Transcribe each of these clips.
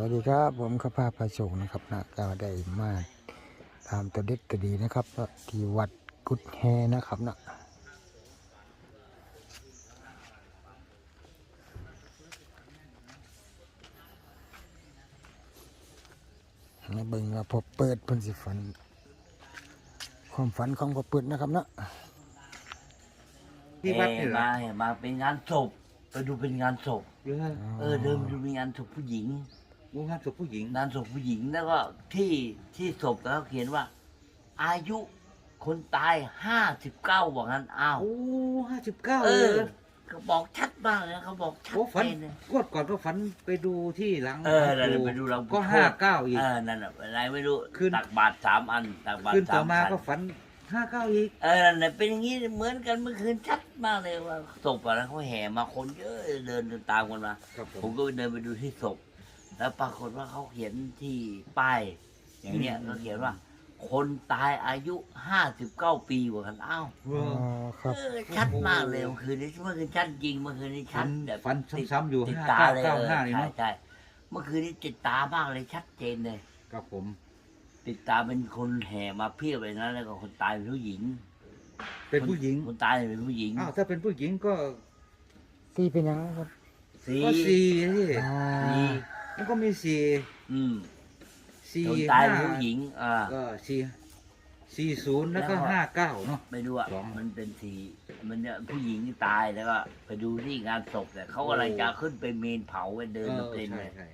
วัสดีครับ ผมข้าพาพระโชคนะครับนะก็ได้มาตามตัวเด็ดตัวดีนะครับที่วัดกุดแฮนะครับนะมาเบิ่งว่าพอเปิดเพิ่นสิฝัน ความฝันของพอเปิดนะครับนะที่วัดนี่เหรอมาเห็นมาเป็นงานศพไปดูเป็นงานศพหรือว่าเออเดิมดูมีงานศพผู้หญิง วงงานศพผู้หญิง งานศพผู้หญิงแล้วก็ที่ที่ศพเขาเขียนว่า อายุคนตายห้าสิบเก้าบอกงั้นอ้าวโอ้ห้าสิบเก้าเอเลยอเหรอเขาบอกชัดมากเลยนะเขาบอกชัดโอ้ฝันเจนเลย กวดก่อนก็ฝันไปดูที่หลังเออนั่นน่ะไปดูหลังก็โทษห้าเก้าอีก เออนั่นน่ะอะไรไม่รู้ขึ้น ตักบาทสามอันตักบาทขึ้นสาต่อมมาพันก็ฝันห้าเก้าอีก เออนั่นน่ะเป็นอย่างนี้เหมือนกันเมื่อคืนชัดมากเลยว่าศพอะนะเขาแห่มาคนเยอะเดินเดินตามกันมา ครับผผมมก็เดินไปดูที่ศพ แล้วปรากฏว่าเขาเขียนที่ป้ายอย่างเนี้ยอืมเขาเขียนว่า คนตายอายุห้าสิบเก้าปีกว่ากันอ้าวเออ๋ออครับ เออชัดมากเลยเมื่อคืนนี้เมื่อคืนชัดจริงเมื่อคืนนี้ชัดแบบฝันติดซ้ำๆอยู่ติดห้าตาเก้าเลยเก้าเออห้านี่ใช่เนาะใช่เมื่อคืนนี้ติดตามากเลยชัดเจนเลย ครับผม ติดตาเป็นคนแห่มาเพียบเลยนะแล้วก็คนตายเป็นผู้หญิงเป็นผู้หญิงคนตายเป็นผู้หญิงอ้าวถ้าเป็นผู้หญิงก็ตีเป็นยังไงครับ สีก็สี่ที่อ่าสี มันก็มีสี่อืมสี่คนตายห้าเป็นผู้หญิงอ่า ก็สี่สี่ศูนย์แล้วก็แล้วห้าเก้าเนาะไม่รู้อะสองมันเป็นสีมันเนี่ยผู้หญิงที่ตายแล้วก็ไปดูที่งานศพเนี่ยเขากำลังจะขึ้นไปเมนเผาไปเดินเอมาอเป็นใช่เลยใช่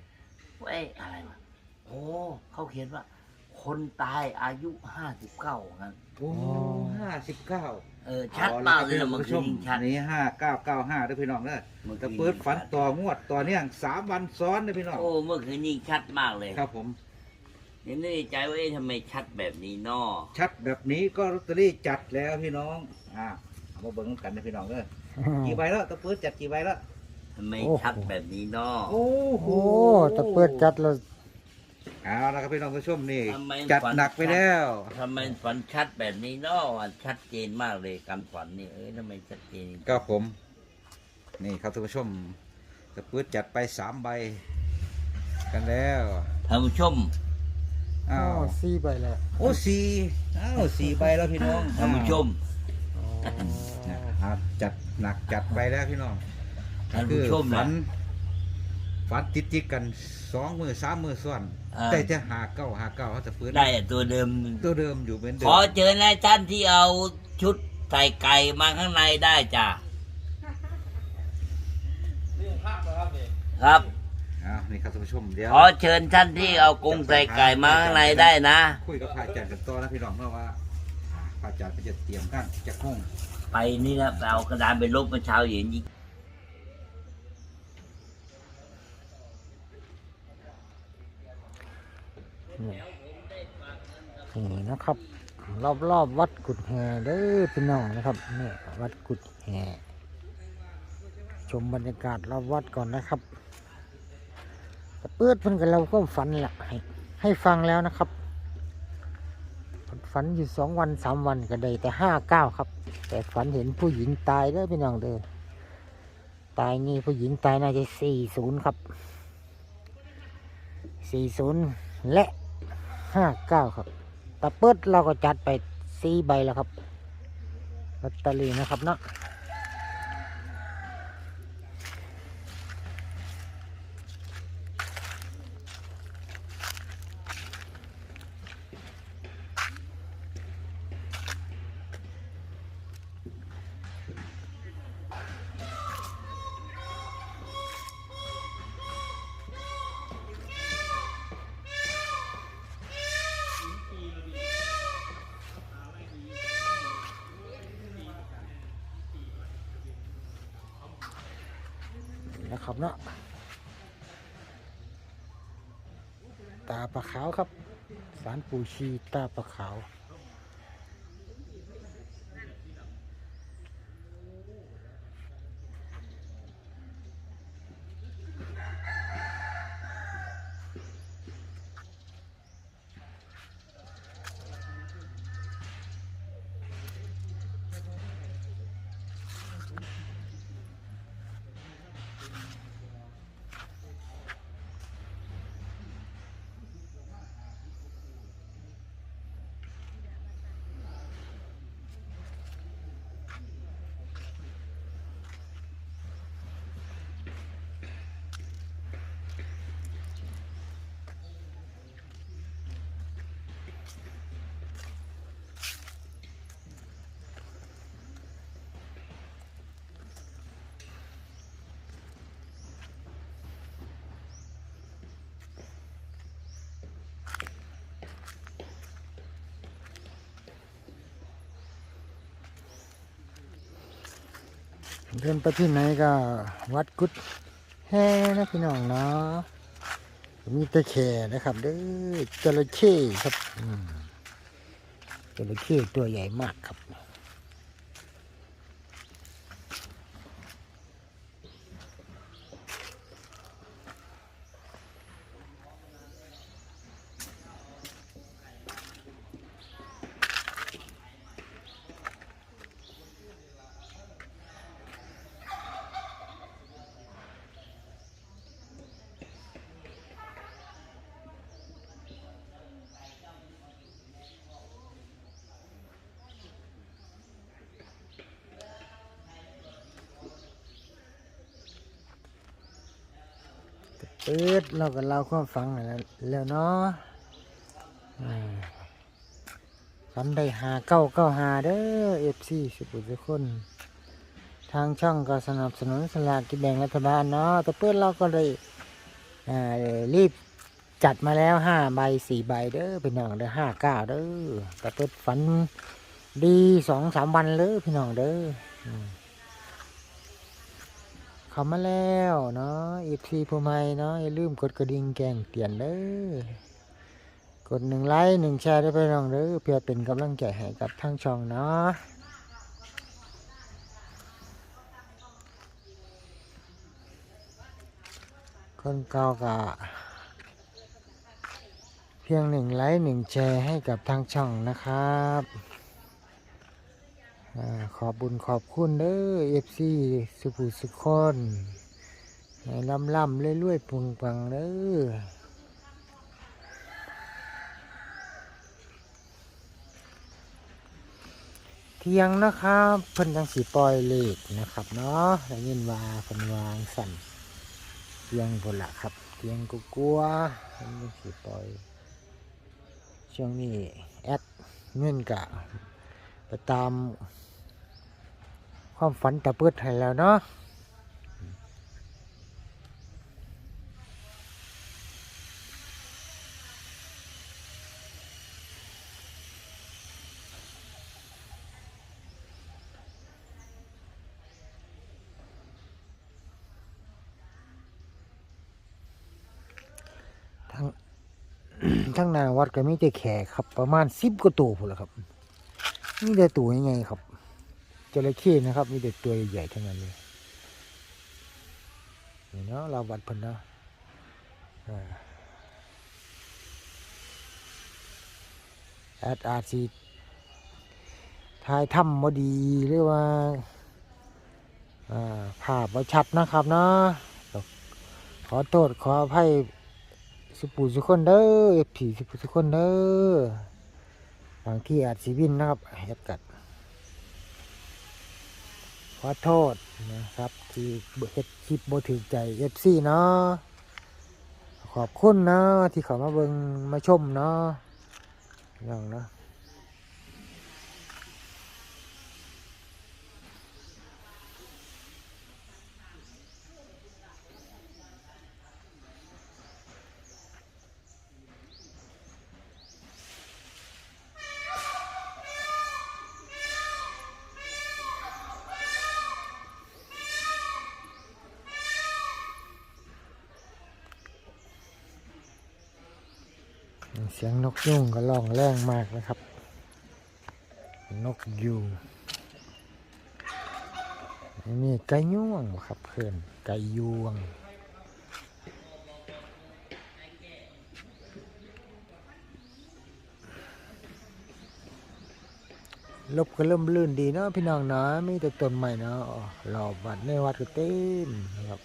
เว้ยอะไรวะโอ้เขาเขียนว่า คนตายอายุห้าสิบเก้างั้นโอ้ห้าสิบเก้าเออชัดมากเลยนะมันคือยิ่งชัด นี่ห้าเก้าเก้าห้าด้วยพี่น้องเนอะมันคือแต่เปิดฝันต่องวดต่อเนื่องสามวันซ้อนเลยพี่น้องโอ้เมื่อคืนยิ่งชัดมากเลยครับผมยังนึกในใจว่าเอ๊ะทำไมชัดแบบนี้นอชัดแบบนี้ก็ลอตเตอรี่จัดแล้วพี่น้องอ่าเอามาเบิ่งกันนะพี่น้องเนอะกี่ใบแล้วตะเปิดจัดกี่ใบแล้วทำไมโอ้โหชัดแบบนี้นอโอ้โหโอ้แต่เปิดจัดแล้ว เอาละครับพี่น้องผู้ชมนี่ ทำไมจัดฝันหนักไปแล้ว ทำไมฝันชัดแบบนี้นอชัดเจนมากเลยการฝันนี่เอ้ยทำไมชัดเจนครับผม นี่ครับท่านผู้ชมตะเปิดจัดไปสามใบ กันแล้วท่านผู้ชมอ๋อ้าอวสี่ใบแล้วโอ้สี่อ้าวสี่ใบแล้วพี่น้องท่านผู้ชมอ๋อ นะครับจัดหนักจัดไปแล้วพี่น้องท่านผู้ชมฝันะนฝั นติดติดๆกันสองมือสามมือซ้อนอ่าแต่จะหาเก้าหาเก้าเขาจะฟื้นได้ตัวเดิม ตัวเดิมอยู่เหมือนเดิขมอเชิญนายท่านที่เอาชุดใส่ไก่มาข้างในได้จ้ะครับ อ้าวนี่ครับท่านผู้ชมเดี๋ยวขอเชิญท่านที่เอากรงใส่ไก่มาข้างในได้นะ คุยกับพระอาจารย์กันต่อนะพี่น้องเมื่อว่าอ่าพระอาจารย์ก็จะเตรียมกันจะห้องไปนี่นะไปเอากระดานไปลบเมื่อเช้าเห็นยิง นี่นี่นะครับ รอบรอบวัดกุดแฮเด้อพี่น้องนะครับนี่วัดกุดแฮชมบรรยากาศรอบวัดก่อนนะครับแต่เปิดเพิ่นกับเราก็ฝันแหละให้ให้ฟังแล้วนะครับฝันอยู่สองวันสามวันก็ได้แต่ห้าเก้าครับ แต่ฝันเห็นผู้หญิงตายเด้อพี่น้องเด้อตายนี่ผู้หญิงตายน่าจะสี่ศูนย์ครับสี่ศูนย์และ ห้าเก้าครับตะเปิดเราก็จัดไปสี่ใบแล้วครับลอตเตอรี่นะครับเนาะ นะครับเนาะตาปลาขาวครับ สารปูชีตาปลาขาว เดินไปที่ไหนก็วัดกุดแห่นะพี่น้องเนาะมีตะแคนะครับเด้อจระเข้ครับจระเข้ตัวใหญ่มากครับ ปิดเราก็เล่าความฟังแล้วแล้วเนาะอ่าฟันได้หาเก้าเก้าหาเด้อเอฟซีสิบทุกคน ทางช่องก็สนับสนุนสลากกินแบ่งรัฐบาลเนาะแต่เปิดเราก็เลยรีบจัดมาแล้วห้าใบสี่ใบเด้อพี่น้องเด้อห้าเก้าเด้อแต่เปิดฝันดีสองสามวันเลยพี่น้องเด้ออืม เข้ามาแล้วเนาะอีพีผู้ใหม่เนาะอย่าลืมกดกระดิ่งแกงเตือนเด้อกดหนึ่งไลค์หนึ่งแชร์ได้ไปลองเด้อเพื่อเป็นกำลังใจให้กับทั้งช่องเนาะคนเก่าก็เพียงหนึ่งไลค์หนึ่งแชร์ให้กับทางช่องนะครับ ขอบบุญขอบคุณเด้อเอฟซีสุภูสุขคนให้ลำลำเรื่อยๆปุงปังเด้อเที่ยงนะครับเพิ่นจังสีปล่อยเลขนะครับเนาะได้ยินว่าเพิ่นวางสั่นเที่ยงพุ่นละครับเที่ยงกูกลัวๆเพิ่นจังสีปล่อย ช่วงนี้แอดเงินกะไปตาม ความฝันตะเพิดให้แล้วเนาะทั้งทั้งหนาวัดก็มีแต่แขกครับ ประมาณสิบกว่าตัวพุ่นละครับ มีแต่ตัวยังไงครับ จระเข้นะครับ มีแต่ตัวใหญ่ๆทั้งนั้นเลยเนาะเราวัดพิ่นเนาะอ่าแอดอาจสิทายถ้ำบ่ดีหรือว่าอ่าภาพบ่ชัดนะครับเนาะขอโทษขออภัยสุปูสุคนเด้อผีสุปูสุคนเด้อบางที่อาจสิวินนะครับแอดกัด ขอโทษนะครับ ที่เฮ็ดคลิปบ่ถึงใจเอฟซีเนาะขอบคุณเนาะที่เขามาเบิงมาชมเนาะอย่างเนาะ เสียงนกยุงก็ร้องแรงมากนะครับ นกยูงนี่ไก่ยวงครับเพื่อนไก่ยวงลบก็เริ่มลื่นดีเนาะพี่น้องเนาะมีแต่ต้นใหม่เนาะรอบวัดในวัดก็เต็มนะครับ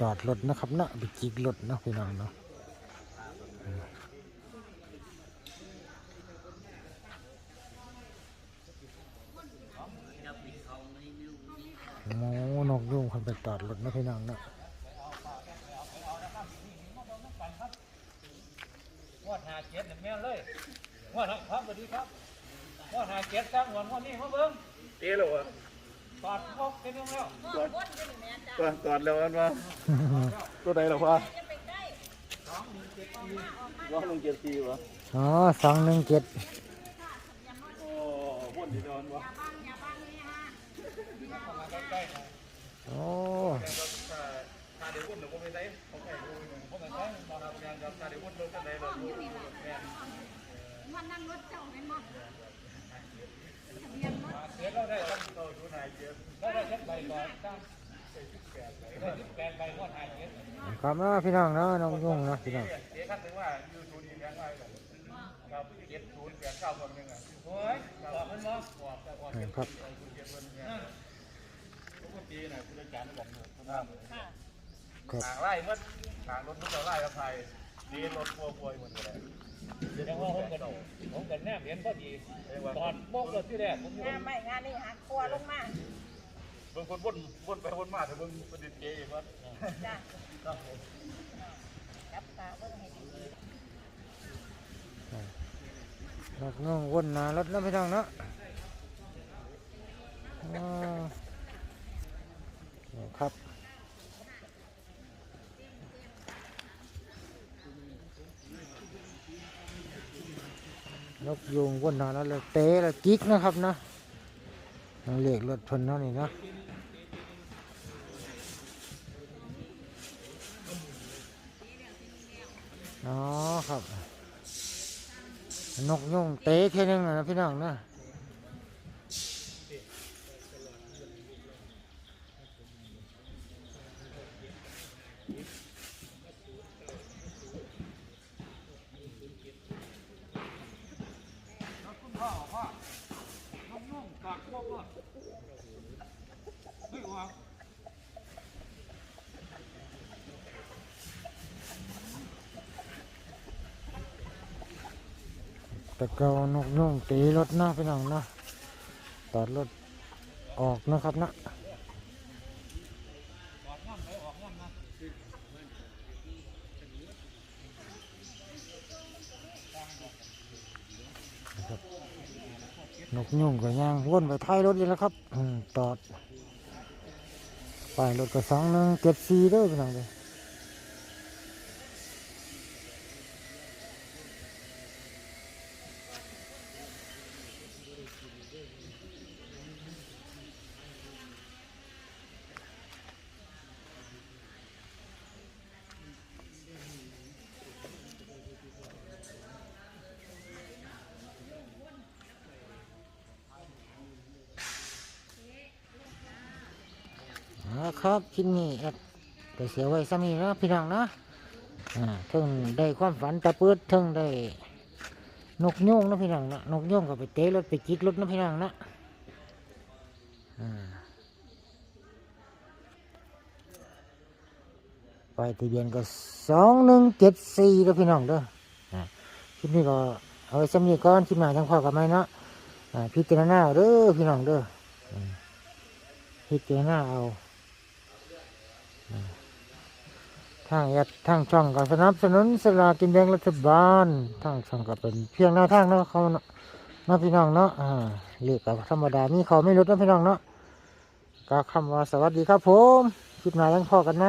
จอดรถนะครับเนาะไปจิกรถเนาะพี่น้องเนาะโอ้นกยุ่งคนไปจอดรถเนาะพี่น้องเนาะงวดหาเจ็ดเนี่ยแม่นเลยงวดครับสวัสดีครับงวดหาเจ็ดครับงวดงวดนี้มาเบิ่งเตี้ยหรอวะ ตอดพกเป็นยังแล้วก่อนก่อนแล้วกันวะตัวไหนหรอวะร้องลงเจ็ดสี่วะอ๋อสองหนึ่งเจ็ดโอ้พ่นที่นอนวะโอ้ถ้าเดี๋ยวพ่นเดี๋ยวพ่นไปไหนเขาใครดูพ่นไปไหนมาทำงานกับถ้าเดี๋ยวพ่นลงกันไหนเลยแม่มันนั่งรถเจ้าไหมมั้ง เจ็ดเราได้ต้งโตดูนายเจ็ดเราได้เจ็ดใบก่อนตั้งได้สิบแปดใบงวดหาเจ็ดครับเนาะพี่น้องเนาะนกยุ่งเนาะพี่น้องเดียท่านถึงว่ายูทูดีแรงไว้ครับเจ็ดศูนย์แปดเก้าคนหนึ่งอะโอ้ยบอกมันบอกบอกแต่บอกครับปกตินะคุณอาจารย์บอกหนูคุณน้ำครับทางไล่เมัดทางรถมุกเราไล่อภัยดีรถพัวพัวหมดเลย แสดงว่าผมกันผมกันแนบเห็นพอดีตอดโบกรถที่แรกผมอยู่งานไม่งานนี่หักครัวลงมาบางคนวนวนไปวนมาแต่บางประดิษฐ์เกย์อีกว่าจ้ะจับตาเบิ่งให้ดีนกยุ่งวนหนารถเนาะพี่น้องเนาะอ๋อนี่ครับ นกยุงวนหนารถเลยเตะแล้วจิกนะครับนะยังเหล็กรถทนเนานี่นะอ๋อครับ นกยุงเตะแค่นึงนะพี่น้องนะ นุ่มๆกักโบกรถไม่ออก แต่เกานกยุงตีรถเนาะพี่น้องเนาะตอดรถออกนะครับนะออกง่ำไปออกง่ำนกยุงก็ย่างวนไปท้ายรถอยู่แล้วครับอืมตอดป้ายรถก็สองหนึ่งเจ็ดสี่เด้อพี่น้องเลย ครับคลิปนี้แอดก็เสียไว้ซ้ำนี้นะพี่น้องเนาะอ่าเพิ่งได้ความฝันตะปืดเพิ่งได้นกยุงนะพี่น้องนะนกยุงก็ไปเตะรถไปจิกรถนะพี่น้องนะอ่าไปทะเบียนก็สองหนึ่งเจ็ดสี่เด้อพี่น้องเด้ออ่าคลิปนี้ก็เอาไว้ซ้ำนี้ก่อนคลิปหน้าจังพอกับไหมเนาะอ่าพิจารณาเอาเด้อพี่น้องเด้อพิจารณาเอา ทางแอดทางช่องก็สนับสนุนสลากินแบ่งรัฐบาลทางช่องก็เป็นเพียงหน้าทางเนาะเขาเนาะนาะพี่น้องเนาะอ่าเรียกกับธรรมดานี่เขาไม่ลดนาะพี่น้องเนาะก็คำว่าสวัสดีครับผมคลิปหน้ายังพอกันไหม